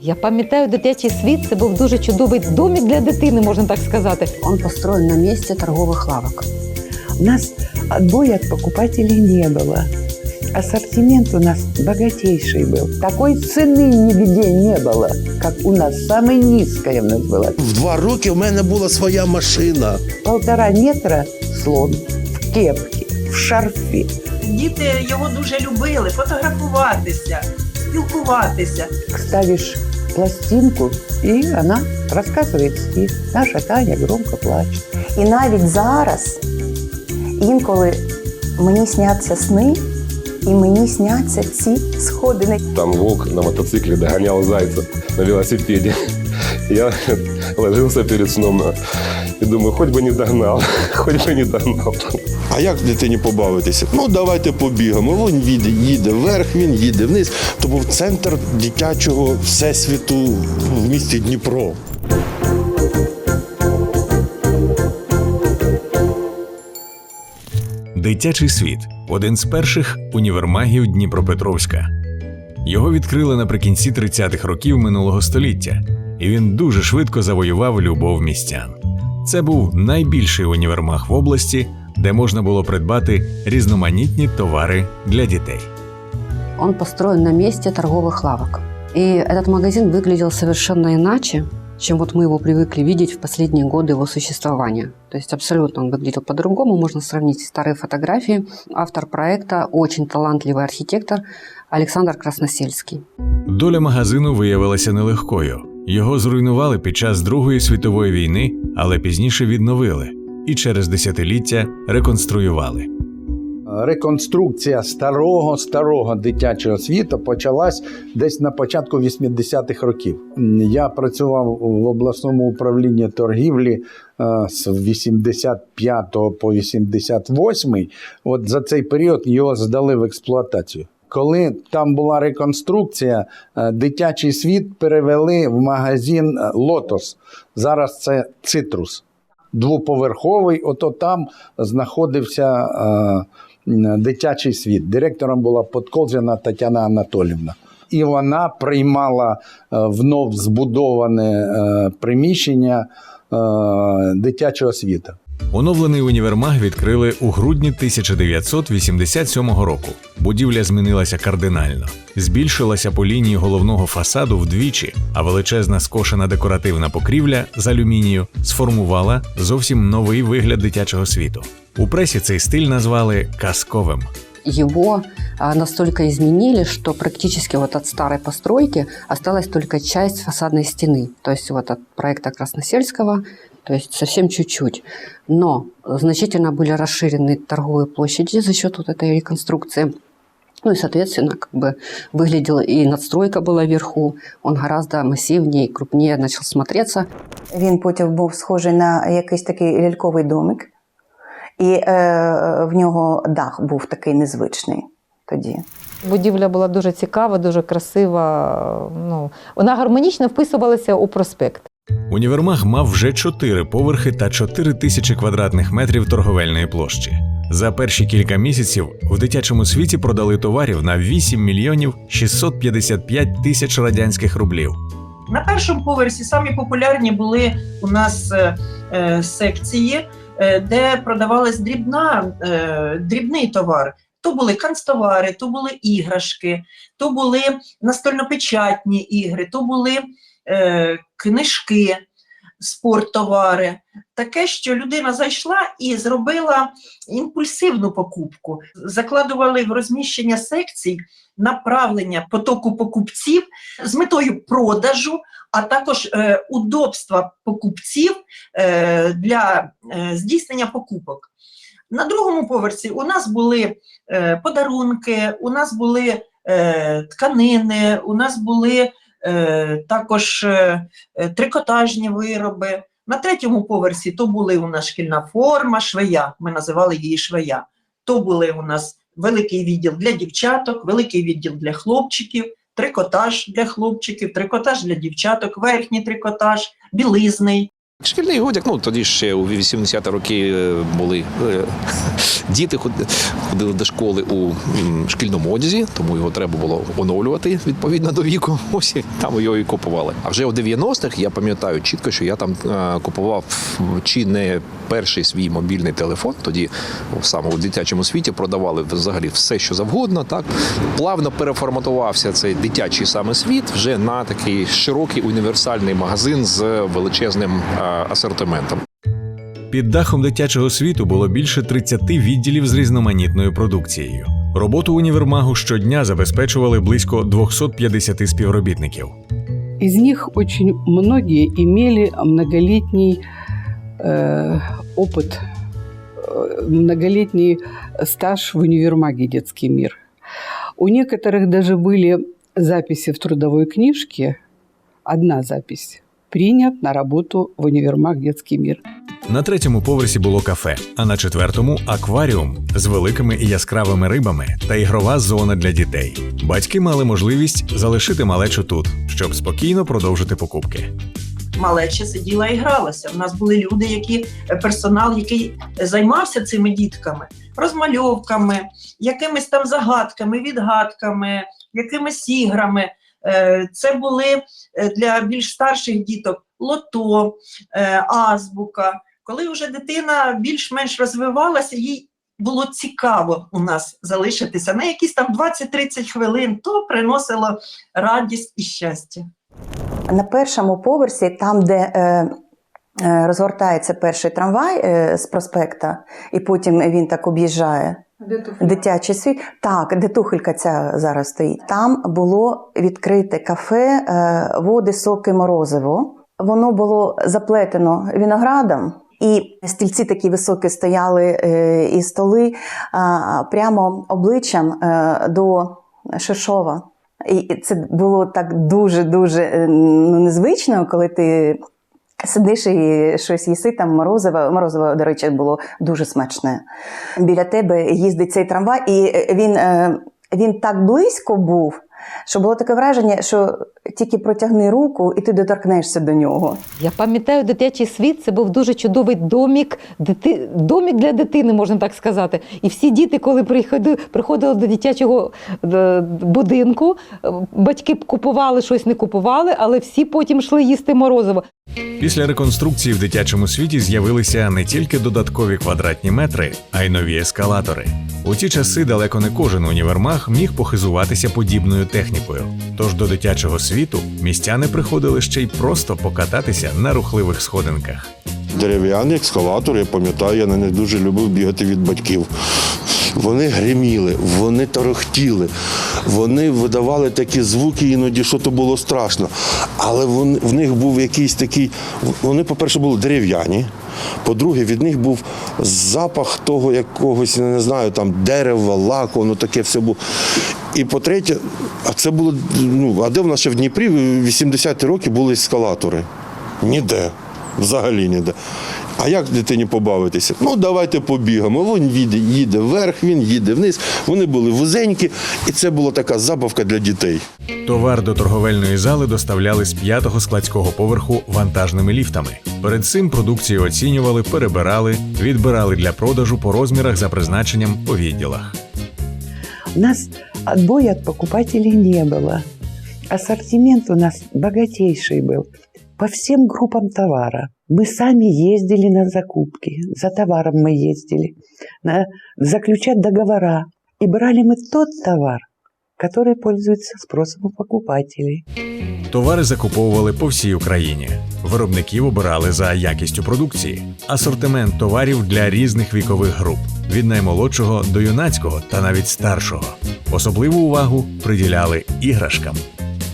Я пам'ятаю, дитячий світ це був дуже чудовий домик для дитини, можна так сказати. Он построен на месте торговых лавок. У нас отбоя от покупателей не было. Ассортимент у нас богатейший был. Такой цены нигде не было, как у нас. Самая низкая у нас была. В два роки в мене була своя машина. Полтора метра слон в кепке, в шарфе. Діти його дуже любили фотографуватися, спілкуватися. Ставишь пластинку, и она рассказывает стих. Наша Таня громко плачет. І навіть зараз інколи мені сняться сни, і мені сняться ці сходини. Там волк на мотоцикле догонял зайца на велосипеде. Я ложился перед сном и думаю, хоть бы не догнал, хоть бы не догнал. А як дитині побавитися? Ну давайте побігаємо. Він їде, їде вверх, він їде вниз. То був центр дитячого всесвіту в місті Дніпро. Дитячий світ один з перших універмагів Дніпропетровська. Його відкрили наприкінці 30-х років минулого століття, і він дуже швидко завоював любов містян. Це був найбільший універмаг в області, де можна було придбати різноманітні товари для дітей. Он построен на месте торговых лавок. И этот магазин выглядел совершенно иначе, чем вот мы его привыкли видеть в последние годы его существования. То есть абсолютно он выглядел по-другому. Можно сравнить старые фотографии. Автор проекта очень талантливый архитектор Александр Красносельский. Доля магазину виявилася нелегкою. Його зруйнували під час Другої світової війни, але пізніше відновили і через десятиліття реконструювали. Реконструкція старого старого дитячого світу почалась десь на початку 80-х років. Я працював в обласному управлінні торгівлі е, з 85 по 88. От за цей період його здали в експлуатацію. Коли там була реконструкція, е, дитячий світ перевели в магазин е, Лотос. Зараз це цитрус. Двоповерховий, ото там знаходився дитячий світ. Директором була Подколзіна Тетяна Анатолівна. І вона приймала е, внов збудоване е, приміщення е, дитячого світу. Оновлений універмаг відкрили у грудні 1987 року. Будівля змінилася кардинально. Збільшилася по лінії головного фасаду вдвічі, а величезна скошена декоративна покрівля з алюмінію сформувала зовсім новий вигляд дитячого світу. У пресі цей стиль назвали казковим. Его настолько изменили, что практически вот от старой постройки осталась только часть фасадной стены. То есть вот от проекта Красносельского, то есть совсем чуть-чуть. Но значительно были расширены торговые площади за счет вот этой реконструкции. Ну и, соответственно, как бы выглядела и надстройка была вверху, он гораздо массивнее, крупнее начал смотреться. Він потім був схожий на якийсь такий ляльковий домик, і е, в нього дах був такий незвичний тоді. Будівля була дуже цікава, дуже красива. Ну, вона гармонічно вписувалася у проспект. Універмаг мав вже чотири поверхи та 4 тисячі квадратних метрів торговельної площі. За перші кілька місяців в дитячому світі продали товарів на 8 мільйонів 655 тисяч радянських рублів. На першому поверсі самі популярні були у нас е, е, секції, е, де продавалась дрібна, е, дрібний товар. То були канцтовари, то були іграшки, то були настольно-печатні ігри, то були книжки, спорттовари. Таке, що людина зайшла і зробила імпульсивну покупку. Закладували в розміщення секцій направлення потоку покупців з метою продажу, а також е, удобства покупців е, для е, здійснення покупок. На другому поверсі у нас були е, подарунки, у нас були е, тканини, у нас були е, також е, е, трикотажні вироби. На третьому поверсі то були у нас шкільна форма, швея, ми називали її швея. То були у нас великий відділ для дівчаток, великий відділ для хлопчиків, трикотаж для хлопчиків, трикотаж для дівчаток, верхній трикотаж, білизний. Шкільний одяг, ну тоді ще у 80-ті роки е, були е, діти ход- ходили до школи у шкільному одязі, тому його треба було оновлювати відповідно до віку. Ось там його і купували. А вже у 90-х я пам'ятаю чітко, що я там е, купував чи не перший свій мобільний телефон. Тоді саме у дитячому світі продавали взагалі все, що завгодно. Так плавно переформатувався цей дитячий саме світ вже на такий широкий універсальний магазин з величезним е, асортиментом. Під дахом дитячого світу було більше 30 відділів з різноманітною продукцією. Роботу універмагу щодня забезпечували близько 250 співробітників. Из них очень многие имели многолетний э, опыт, э, многолетний стаж в универмаге «Детский мир». У некоторых даже были записи в трудовой книжке, одна запись «Принят на работу в универмаг «Детский мир». На третьому поверсі було кафе, а на четвертому акваріум з великими і яскравими рибами та ігрова зона для дітей. Батьки мали можливість залишити малечу тут, щоб спокійно продовжити покупки. малеча сиділа і гралася. У нас були люди, які е, персонал, який займався цими дітками, розмальовками, якимись там загадками, відгадками, якимись іграми. Е, Це були е, для більш старших діток лото, е, азбука. Коли вже дитина більш-менш розвивалася, їй було цікаво у нас залишитися на якісь там 20-30 хвилин, то приносило радість і щастя. На першому поверсі, там, де е, розгортається перший трамвай е, з проспекта, і потім він так об'їжджає. Дитячий світ. Так, де тухелька ця зараз стоїть. Там було відкрите кафе е, води, соки, морозиво. Воно було заплетено виноградом, і стільці такі високі стояли е, і столи прямо обличчям е, до Шишова. І це було так дуже-дуже е, ну, незвично, коли ти сидиш і щось їси там морозиво. Морозиво, до речі, було дуже смачне. Біля тебе їздить цей трамвай, і е, він, е, він так близько був, що було таке враження, що тільки протягни руку, і ти доторкнешся до нього. Я пам'ятаю, дитячий світ це був дуже чудовий домік, дити... домік для дитини, можна так сказати. І всі діти, коли приходили, приходили до дитячого е, будинку, е, батьки купували щось, не купували, але всі потім йшли їсти морозиво. Після реконструкції в дитячому світі з'явилися не тільки додаткові квадратні метри, а й нові ескалатори. У ті часи далеко не кожен універмаг міг похизуватися подібною технікою. Тож до дитячого світу містяни приходили ще й просто покататися на рухливих сходинках. Дерев'яний екскаватор, я пам'ятаю, я на них дуже любив бігати від батьків. Вони гриміли, вони торохтіли, вони видавали такі звуки, іноді що то було страшно. Але вони, в них був якийсь такий. Вони, по-перше, були дерев'яні. По-друге, від них був запах того якогось, я не знаю, там дерева, лаку, воно таке все було. І по-третє, а це було. Ну, а де в нас ще в Дніпрі в 80-ті роки були ескалатори? Ніде. Взагалі ніде. А як дитині побавитися? Ну, давайте побігаємо. Він їде, їде вверх, він їде вниз. Вони були вузенькі, і це була така забавка для дітей. Товар до торговельної зали доставляли з п'ятого складського поверху вантажними ліфтами. Перед цим продукцію оцінювали, перебирали, відбирали для продажу по розмірах за призначенням по відділах. У нас отбоя от покупателей не было. Ассортимент у нас богатейший был по всем группам товара. Мы сами ездили на закупки, за товаром мы ездили, на, заключать договора. И брали мы тот товар, который пользуется спросом у покупателей. Товари закуповували по всій Україні. Виробників обирали за якістю продукції, асортимент товарів для різних вікових груп від наймолодшого до юнацького та навіть старшого. Особливу увагу приділяли іграшкам.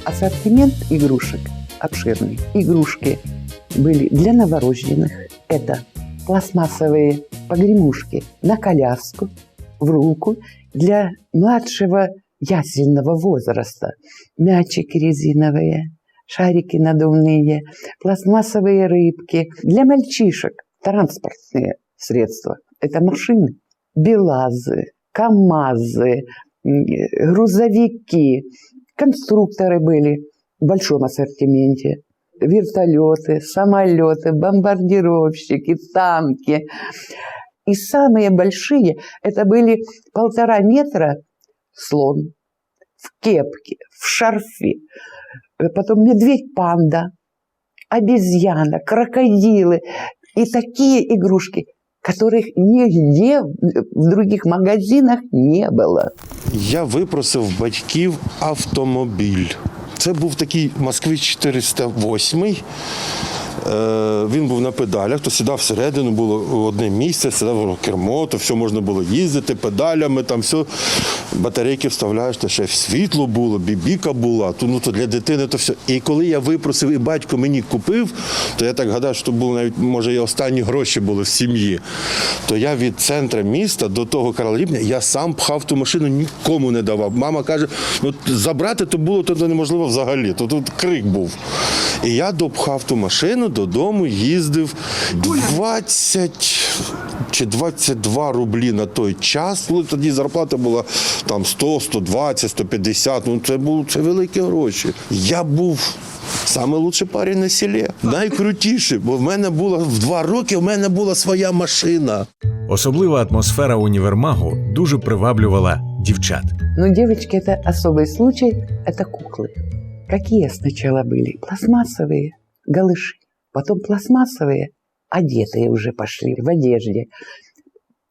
Ассортимент игрушек обширный. Игрушки были для новорожденных. Это пластмассовые погремушки на коляску, в руку. Для младшего ясельного возраста мячики резиновые, шарики надувные, пластмассовые рыбки. Для мальчишек транспортные средства. Это машины, белазы, КАМАЗы, м, грузовики, конструкторы были в большом ассортименте. вертолеты, самолеты, бомбардировщики, танки. И самые большие это были полтора метра слон в кепке, в шарфе, Э, потом медведь-панда, обезьяна, крокодилы и такие игрушки, которых нигде в других магазинах не было. Я випросив в батьків автомобіль. Це був такий Москвич 408. Е, Він був на педалях, то сідав всередину, було одне місце, сідав кермо, то все можна було їздити педалями, там все. Батарейки вставляєш, то ще світло було, бібіка була, то, ну, то для дитини то все. І коли я випросив, і батько мені купив, то я так гадаю, що було навіть, може, і останні гроші були в сім'ї. То я від центра міста до того Карла я сам пхав ту машину, нікому не давав. Мама каже, ну забрати то було то неможливо взагалі. То тут крик був. І я допхав ту машину додому, їздив 20 чи 22 рублі на той час. Ну, Тоді зарплата була там 100, 120, 150. Ну це був це великі гроші. Я був. Саме лучший парень на селі. Найкрутіший, бо в мене була в два роки в мене була своя машина. Особлива атмосфера універмагу дуже приваблювала дівчат. Но девочки это особый случай, это куклы. Какие сначала были? Пластмассовые голыши, Потом пластмассовые одетые уже пошли в одежде.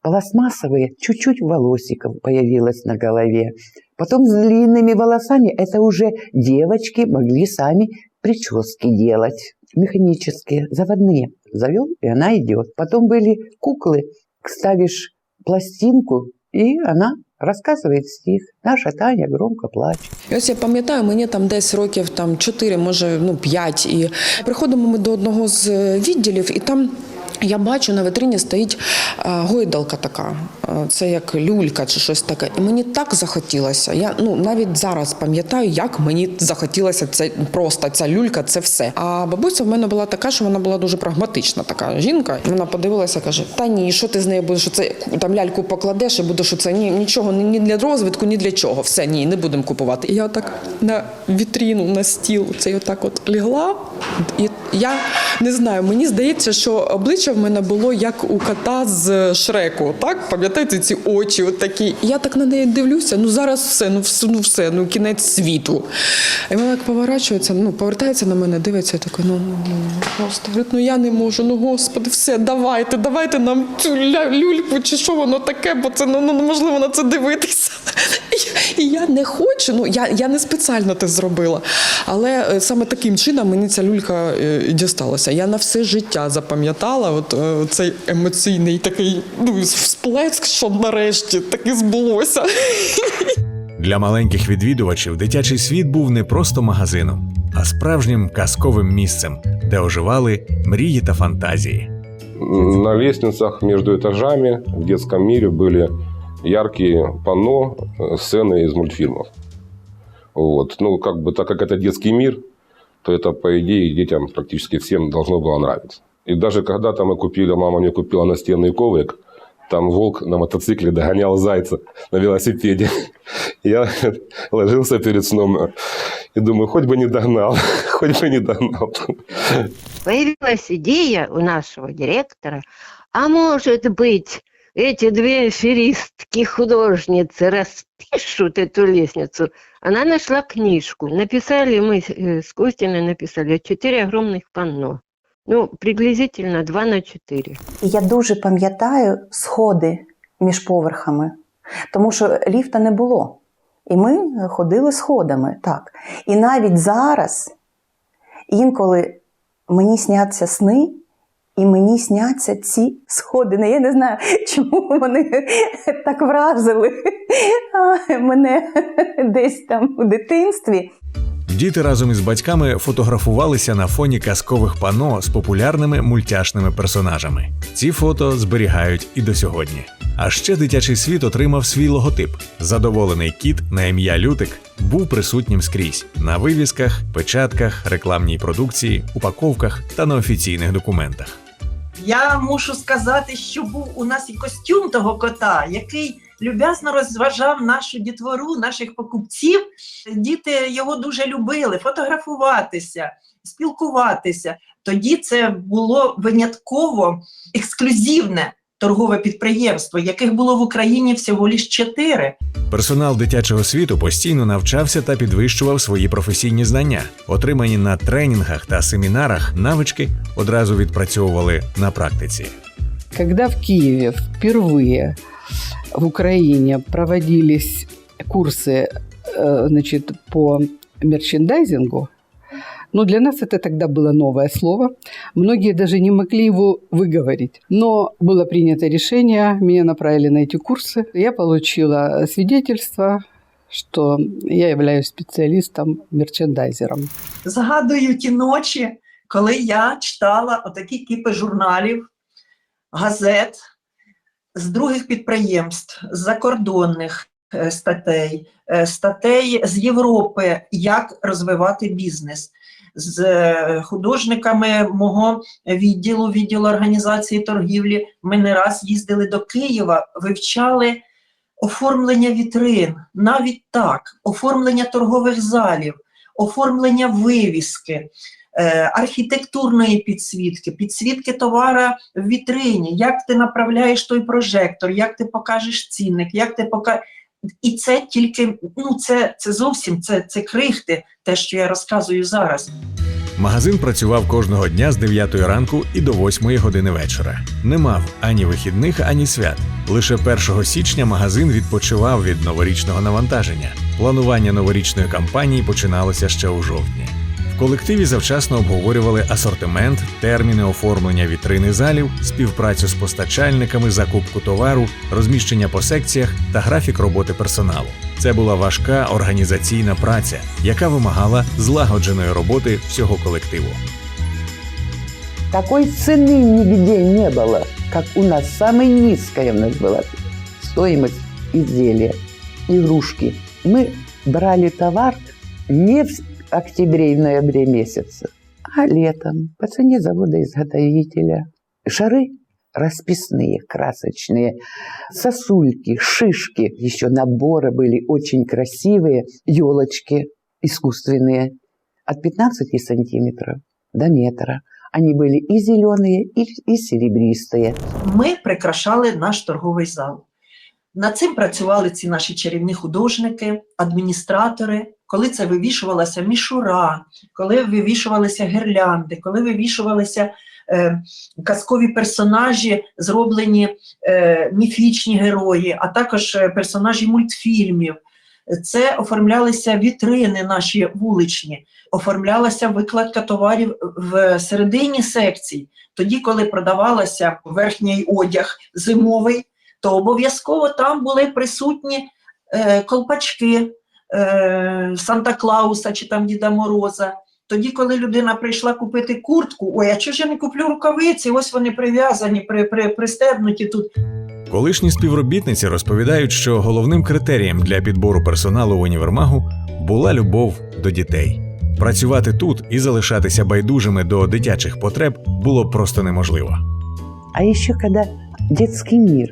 Пластмассовые чуть-чуть волосиков появилось на голове. Потом с длинными волосами это уже девочки могли сами прически делать. Механические, заводные. Завел, и она идет. Потом были куклы. Ставишь пластинку, и она розказує стих. Наша Таня громко плаче. Ось я пам'ятаю, мені там десь років там 4, може ну 5. І приходимо ми до одного з відділів, і там. Я бачу, на витрині стоїть е, гойдалка така, Е, це як люлька чи щось таке. І мені так захотілося. Я ну навіть зараз пам'ятаю, як мені захотілося це просто ця люлька, це все. А бабуся в мене була така, що вона була дуже прагматична, така жінка. Вона подивилася, каже: Та ні, що ти з нею будеш? Що це там ляльку покладеш і будеш що це ні, нічого, ні, для розвитку, ні для чого. Все, ні, не будемо купувати. І я так на вітріну, на стіл цей отак от лягла. І я не знаю, мені здається, що обличчя в мене було як у кота з Шреку. Так, пам'ятаєте, ці очі от такі. Я так на неї дивлюся. Ну зараз все, ну все, ну все, ну кінець світу. І вона так поворачується, ну повертається на мене, дивиться, така, ну, ну, ну просто говорить, ну я не можу, ну господи, все, давайте, давайте нам цю ля- люльку, чи що воно таке, бо це ну, ну неможливо на це дивитися. І, і я не хочу, ну я, я не спеціально це зробила. Але е, саме таким чином мені ця люлька е, дісталася. Я на все життя запам'ятала от, е, цей емоційний такий ну, всплеск, що нарешті таки збулося. Для маленьких відвідувачів дитячий світ був не просто магазином, а справжнім казковим місцем, де оживали мрії та фантазії. На лестницах между этажами в детском мире были яркие панно, э, сцены из мультфильмов. Вот. Ну, как бы, так как это детский мир, то это, по идее, детям практически всем должно было нравиться. И даже когда-то мы купили, мама мне купила настенный коврик, там волк на мотоцикле догонял зайца на велосипеде. Я ложился перед сном и думаю, хоть бы не догнал, хоть бы не догнал. Появилась идея у нашего директора, а может быть, эти две аферистки-художницы распишут эту лестницу. Она нашла книжку. Написали мы э, с Костиной, написали четыре огромных панно. Ну, приблизительно 2 на 4. І я дуже пам'ятаю сходи між поверхами, тому що ліфта не було. І ми ходили сходами, так. І навіть зараз інколи мені сняться сни, і мені сняться ці сходи. Ну, Я не знаю, чому вони так вразили мене десь там у дитинстві. Діти разом із батьками фотографувалися на фоні казкових пано з популярними мультяшними персонажами. Ці фото зберігають і до сьогодні. А ще дитячий світ отримав свій логотип. Задоволений кіт на ім'я Лютик був присутнім скрізь на вивісках, печатках, рекламній продукції, упаковках та на офіційних документах. Я мушу сказати, що був у нас і костюм того кота, який люб'язно розважав нашу дітвору, наших покупців. Діти його дуже любили фотографуватися, спілкуватися. Тоді це було винятково ексклюзивне торгове підприємство, яких було в Україні всього лише чотири. Персонал дитячого світу постійно навчався та підвищував свої професійні знання. Отримані на тренінгах та семінарах навички одразу відпрацьовували на практиці. Когда в Киеве впервые в Украине проводились курсы э, значит, по мерчендайзингу, ну, для нас это тогда было новое слово. Многие даже не могли его выговорить. Но было принято решение, меня направили на эти курсы. Я получила свидетельство, что я являюсь специалистом-мерчендайзером. Згадую ті ночі, коли я читала отакі кіпи журналів, газет з других підприємств, з закордонних е, статей, е, статей з Європи, як розвивати бізнес. З е, художниками мого відділу, відділу організації торгівлі, ми не раз їздили до Києва, вивчали оформлення вітрин, навіть так, оформлення торгових залів, оформлення вивіски, е, архітектурної підсвітки, підсвітки товара в вітрині, як ти направляєш той прожектор, як ти покажеш цінник, як ти покажеш. І це тільки, ну це, це зовсім це, це крихти, те, що я розказую зараз. Магазин працював кожного дня з 9 ранку і до 8 години вечора. Не мав ані вихідних, ані свят. Лише 1 січня магазин відпочивав від новорічного навантаження. Планування новорічної кампанії починалося ще у жовтні. В колективі завчасно обговорювали асортимент, терміни оформлення вітрини залів, співпрацю з постачальниками, закупку товару, розміщення по секціях та графік роботи персоналу. Це була важка організаційна праця, яка вимагала злагодженої роботи всього колективу. Такой цены нигде не было, как у нас. Самая низкая у нас была стоимость изделия, игрушки. Мы брали товар не в октябре и ноябре месяце, а летом по цене завода-изготовителя. Шары расписные, красочные, сосульки, шишки, еще наборы были очень красивые, елочки искусственные от 15 сантиметров до метра. Они были и зеленые, и, и серебристые. Ми прикрашали наш торговий зал. Над цим працювали ці наші чарівні художники, адміністратори. Коли це вивішувалася мішура, коли вивішувалися гірлянди, коли вивішувалися е, казкові персонажі, зроблені е, міфічні герої, а також е, персонажі мультфільмів. Це оформлялися вітрини наші вуличні, оформлялася викладка товарів в середині секцій. Тоді, коли продавалася верхній одяг зимовий, то обов'язково там були присутні е, колпачки е, Санта-Клауса чи там Діда Мороза. Тоді, коли людина прийшла купити куртку, ой, а чого ж я не куплю рукавиці? Ось вони прив'язані, при, при, пристебнуті тут. Колишні співробітниці розповідають, що головним критерієм для підбору персоналу в універмагу була любов до дітей. Працювати тут і залишатися байдужими до дитячих потреб було просто неможливо. А еще когда детский мир,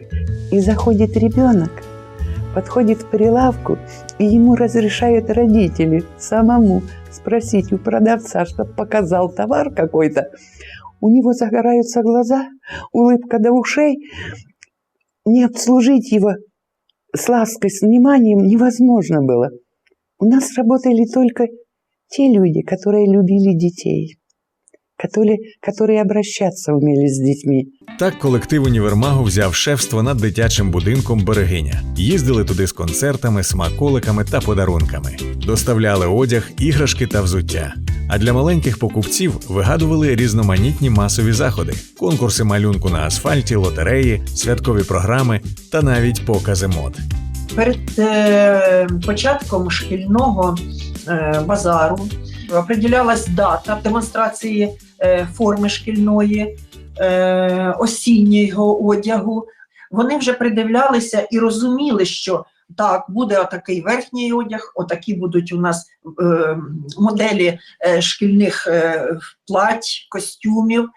и заходит ребенок, подходит к прилавку, и ему разрешают родители самому спросить у продавца, чтобы показал товар какой-то, у него загораются глаза, улыбка до ушей, не обслужить его с лаской, с вниманием невозможно было. У нас работали только те люди, которые любили детей, которые, которые обращаться умели с детьми. Так колектив універмагу взяв шефство над дитячим будинком Берегиня. Їздили туди з концертами, смаколиками та подарунками, доставляли одяг, іграшки та взуття. А для маленьких покупців вигадували різноманітні масові заходи: конкурси малюнку на асфальті, лотереї, святкові програми та навіть покази мод. Перед е, початком шкільного е, базару определялась дата демонстрації е, форми шкільної, е, осіннього одягу. Вони вже придивлялися і розуміли, що так, буде отакий верхній одяг, отакі будуть у нас е, моделі е, шкільних е, плать, костюмів.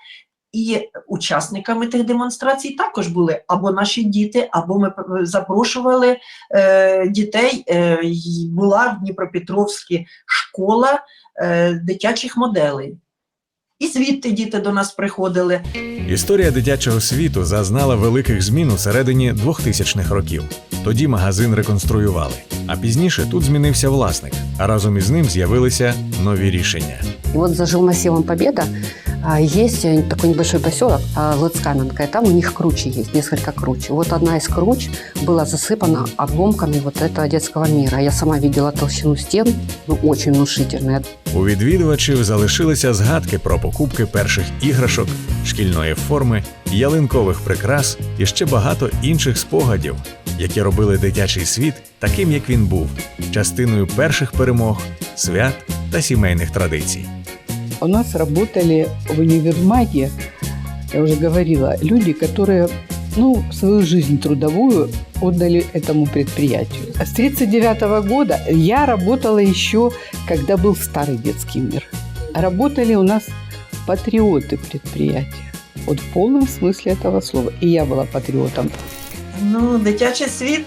і учасниками тих демонстрацій також були або наші діти, або ми запрошували е, дітей. Е, була в Дніпропетровській школа дитячих моделей. І звідти діти до нас приходили. Історія дитячого світу зазнала великих змін у середині 2000-х років. Тоді магазин реконструювали. А пізніше тут змінився власник, а разом із ним з'явилися нові рішення. И вот за жилмассивом Победа а, есть э, такой небольшой поселок а, Лыцкаменка, и там у них кручи есть, несколько круч. Вот одна из круч была засыпана обломками вот этого детского мира. Я сама видела толщину стен, ну, очень внушительная. У відвідувачів залишилися згадки про покупки перших іграшок, шкільної форми, ялинкових прикрас і ще багато інших спогадів, які робили дитячий світ таким, як він був, частиною перших перемог, свят та сімейних традицій. У нас работали в универмаге, я уже говорила, люди, которые ну, свою жизнь трудовую отдали этому предприятию. С 1939 года я работала еще, когда был старый детский мир. Работали у нас патриоты предприятия. Вот в полном смысле этого слова. И я была патриотом. Ну, дитячий світ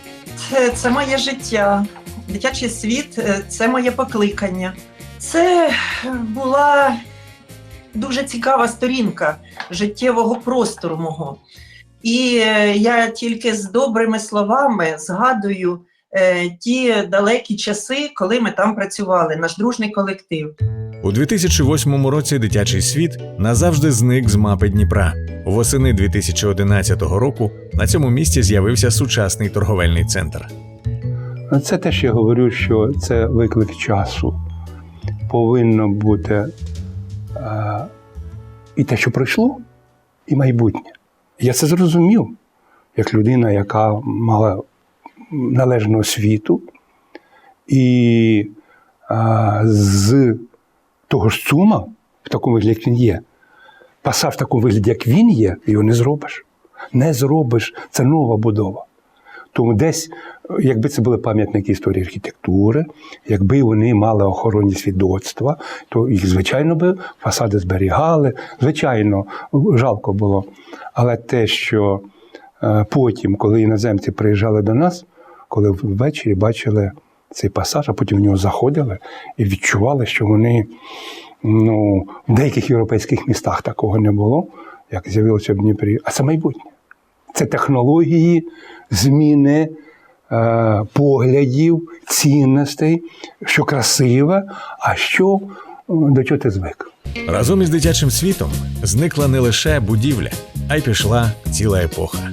е, це моє життя. Дитячий світ е, це моє покликання. Це була дуже цікава сторінка життєвого простору мого. І е, я тільки з добрими словами згадую е, ті далекі часи, коли ми там працювали, наш дружний колектив. У 2008 році дитячий світ назавжди зник з мапи Дніпра. Восени 2011 року на цьому місці з'явився сучасний торговельний центр. Це теж я говорю, що це виклик часу. Повинно бути е, і те, що пройшло, і майбутнє. Я це зрозумів, як людина, яка мала належну освіту, і е, з того ж сума, в такому вигляді, як він є, пасаж в такому вигляді, як він є, його не зробиш. Не зробиш. Це нова будова. Тому десь, якби це були пам'ятники історії архітектури, якби вони мали охоронні свідоцтва, то їх, звичайно, би фасади зберігали. Звичайно, жалко було. Але те, що е, потім, коли іноземці приїжджали до нас, коли ввечері бачили цей пасаж, а потім в нього заходили і відчували, що вони ну, в деяких європейських містах такого не було, як з'явилося в Дніпрі. А це майбутнє. Це технології, зміни е, поглядів, цінностей, що красиве, а що е, до чого ти звик. Разом із дитячим світом зникла не лише будівля, а й пішла ціла епоха.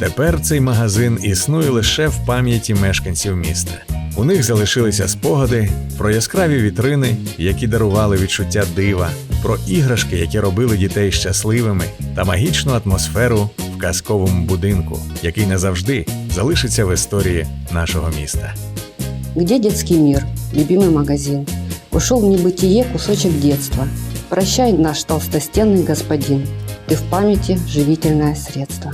Тепер цей магазин існує лише в пам'яті мешканців міста. У них залишилися спогади про яскраві вітрини, які дарували відчуття дива, про іграшки, які робили дітей щасливими, та магічну атмосферу в казковому будинку, який назавжди залишиться в історії нашого міста. Где детский мир, любимый магазин? Ушел в небытие кусочек детства. Прощай, наш толстостенный господин. Ты в памяти живительное средство.